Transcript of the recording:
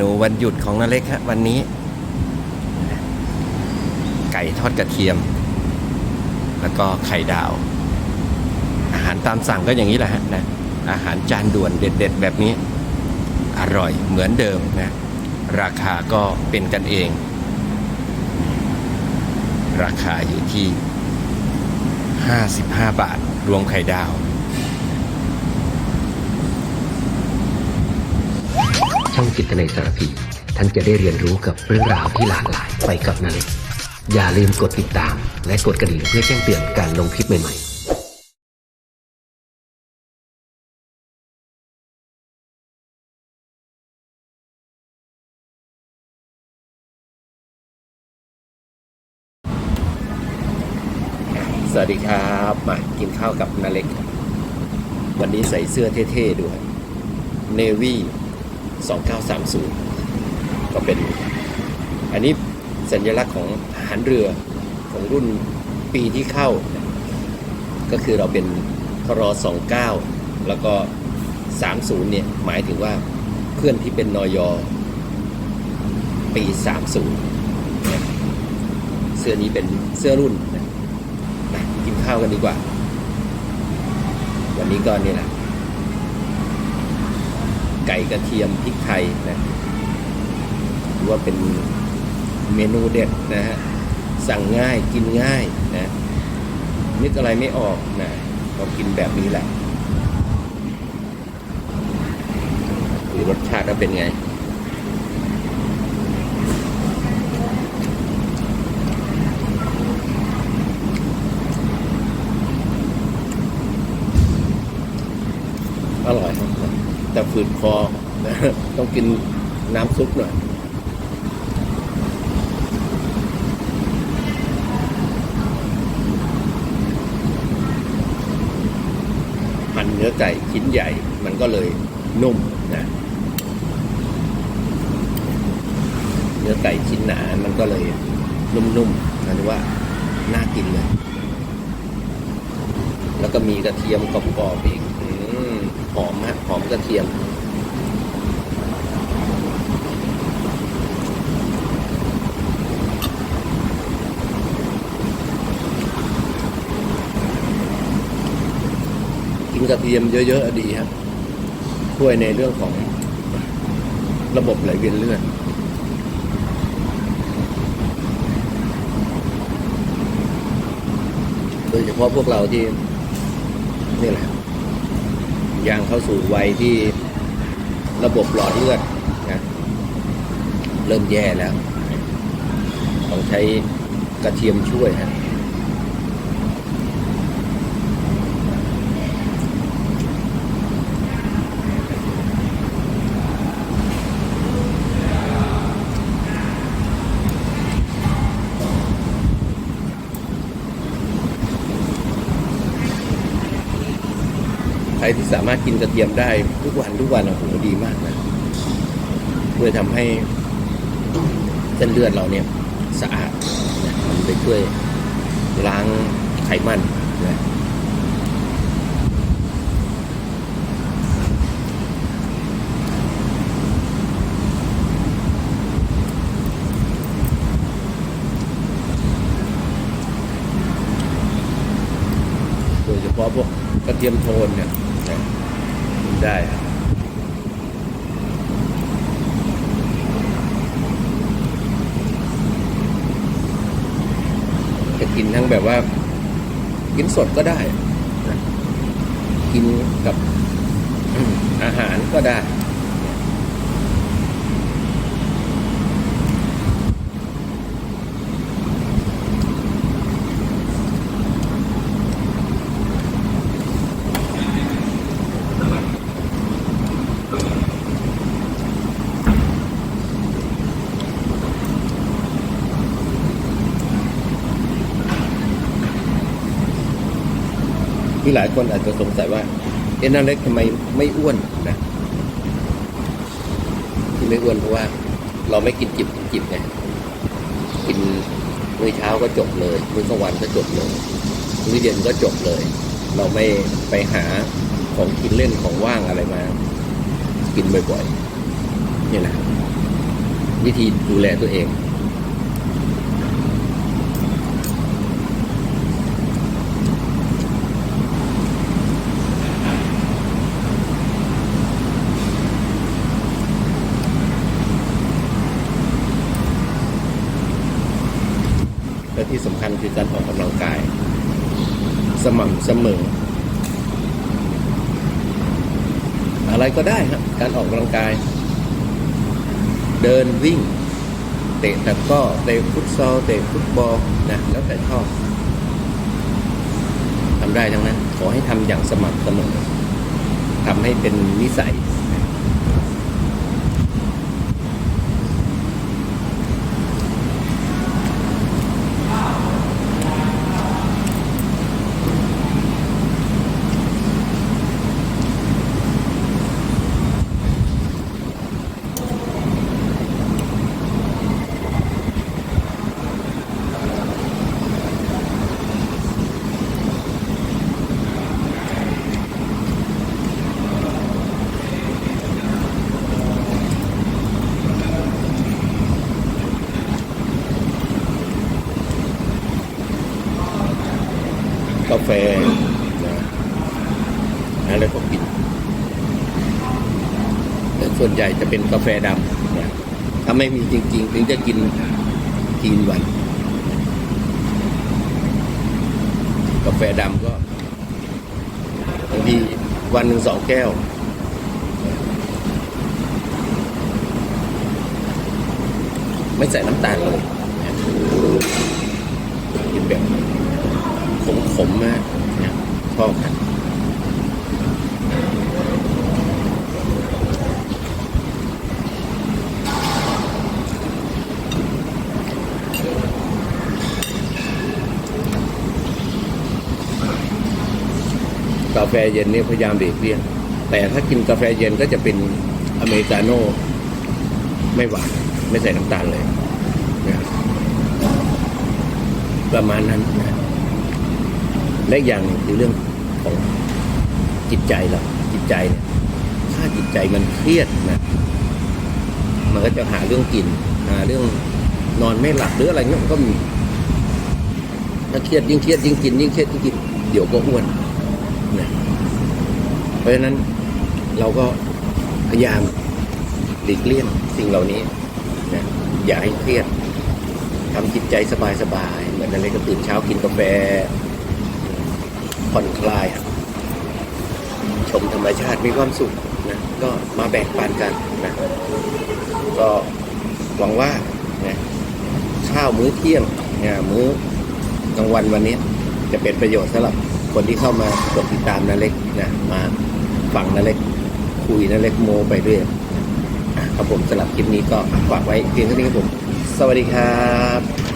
นูวันหยุดของนาเล็กฮะวันนี้ ไก่ทอดกระเทียม แล้วก็ไข่ดาว อาหารตามสั่งก็อย่างนี้แหละฮะนะอาหารจานด่วนเด็ด ๆ แบบนี้ อร่อยเหมือนเดิมนะ ราคาก็เป็นกันเอง ราคาอยู่ที่ 55 บาท รวมไข่ดาว ช่องจิตในสารพี ท่านจะได้เรียนรู้กับเรื่องราวที่หลากหลายไปกับนาเล็กอย่าลืมกดติดตาม และกดกระดิ่งเพื่อแจ้งเตือนการลงคลิปใหม่ๆสวัสดีครับมากินข้าวกับนาเล็ก วันนี้ใส่เสื้อเท่ ๆ ด้วย Navy 2930 ก็เป็น อันนี้สัญลักษณ์ของทหารเรือของรุ่นปีที่เข้า ก็คือเราเป็นทร29 แล้วก็ 30 เนี่ย หมายถึงว่าเพื่อนที่เป็นนอยอปี 30นะเสื้อนี้เป็นเสื้อรุ่นนะนะกินข้าวกันดีกว่า วันนี้ก็นี่แหละ ไก่กระเทียมพริกไทยนะถือว่าเป็นเมนูเด็ดนะฮะสั่งง่ายกินง่ายนะนึกอะไรไม่ออกนะเรากินแบบนี้แหละหรือรสชาติก็เป็นไง อร่อยครับแต่ ฝืดคอนะต้องกินน้ำซุปหน่อยหั่นเนื้อไก่ชิ้นใหญ่ มันก็เลยนุ่มนะเนื้อไก่ชิ้นหนา มันก็เลยนุ่มๆนะว่าน่ากินเลย แล้วก็มีกระเทียมกรอบๆอีกหอมฮะหอมกระเทียม กระเทียมเยอะๆอดีครับช่วยในเรื่องของระบบไหลเวียนเลือดโดยเฉพาะพวกเราที่นี่แหละย่างเข้าสู่วัยที่ระบบหลอดเลือดนะเริ่มแย่แล้ว ต้องใช้กระเทียมช่วยฮะ ใครที่สามารถกินกระเทียมได้ทุกวันทุกวันโอ้โหดีมากนะช่วยทำให้เส้นเลือดเราเนี่ยสะอาดนะมันไปช่วยล้างไขมันนะโดยเฉพาะพวกกระเทียมโทนเนี่ย นะได้จะกินทั้งแบบว่า กินสดก็ได้นะกินกับอาหารก็ได้ ที่หลายคนอาจจะสงสัยว่าเอ็นนาเล็กทำไมไม่อ้วนนะที่ไม่อ้วนเพราะว่า เราไม่กินจิบจิบไงกินมื้อเช้าก็จบเลยมื้อกลางวันก็จบเลยมื้อเย็นก็จบเลย เราไม่ไปหาของกินเล่นของว่างอะไรมา กินบ่อยๆนี่แหละวิธีดูแลตัวเอง ที่สำคัญคือการออกกำลังกาย สม่ำเสมอ อะไรก็ได้ครับการออกกำลังกาย เดินวิ่ง เตะตะก้อเตะฟุตซอลเตะฟุตบอลนะแล้วแต่ชอบทำได้ทั้งนั้น ขอให้ทำอย่างสม่ำเสมอทำให้เป็นนิสัย กาแฟนะอะไรก็กินแต่ส่วนใหญ่จะเป็นกาแฟดำนะถ้าไม่มีจริง ๆ ถึงจะกินกินวัน กาแฟดำก็บางทีวันหนึ่งสองแก้วไม่ใส่น้ำตาลเลยกินแบบ ขมๆมากนะชอบครับกาแฟเย็นนี่พยายามเด็กเลี่ยงแต่ถ้ากินกาแฟเย็นก็จะเป็นอเมริกาโน่ไม่หวานไม่ใส่น้ำตาลเลยนะประมาณนั้นนะ และอย่างคือเรื่องของจิตใจเราจิตใจเนี่ยถ้าจิตใจมันเครียดนะมันก็จะหาเรื่องกินหาเรื่องนอนไม่หลับหรืออะไรเงี้ยมันก็มีถ้าเครียดยิ่งเครียดยิ่งกินยิ่งเครียดยิ่งกินเดี๋ยวก็อ้วนนะเพราะฉะนั้นเราก็พยายามหลีกเลี่ยงสิ่งเหล่านี้นะอย่าให้เครียดทำจิตใจสบายๆเหมือนอะไรก็ตื่นเช้ากินกาแฟ ผ่อนคลาย ชมธรรมชาติมีความสุขนะก็มาแบ่งปันกันนะก็หวังว่านะข้าวมื้อเที่ยงนะมื้อกลางวันวันนี้จะเป็นประโยชน์สำหรับคนที่เข้ามากดติดตามนาเล็กนะมาฟังนาเล็กคุยนาเล็กโมไปเรื่อยอะครับผมสำหรับคลิปนี้ก็ฝากไว้เพียงเท่านี้ครับผม สวัสดีครับ